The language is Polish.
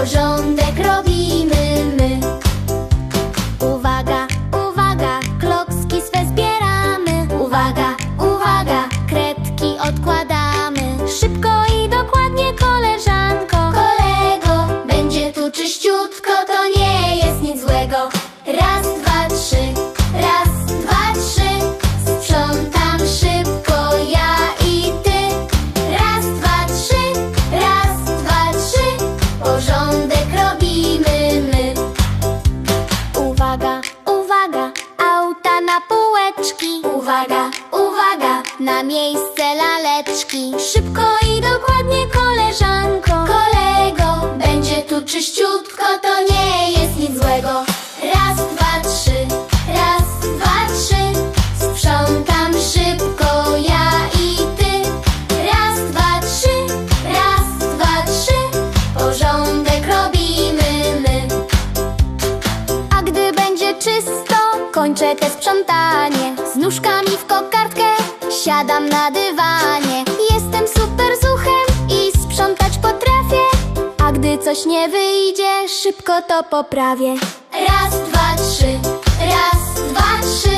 Porządek robimy my. Uwaga, uwaga, klocki swe zbieramy. Uwaga, uwaga, kredki odkładamy. Szybko i dokładnie, koleżanko. Kolego, będzie tu czyściutko, to nie jest nic złego. Raz, dwa, trzy, na półeczki. Uwaga, uwaga, na miejsce laleczki. Szybko i dokładnie, koleżanko. Kończę te sprzątanie. Z nóżkami w kokardkę siadam na dywanie. Jestem super zuchem i sprzątać potrafię. A gdy coś nie wyjdzie, szybko to poprawię. Raz, dwa, trzy, raz, dwa, trzy.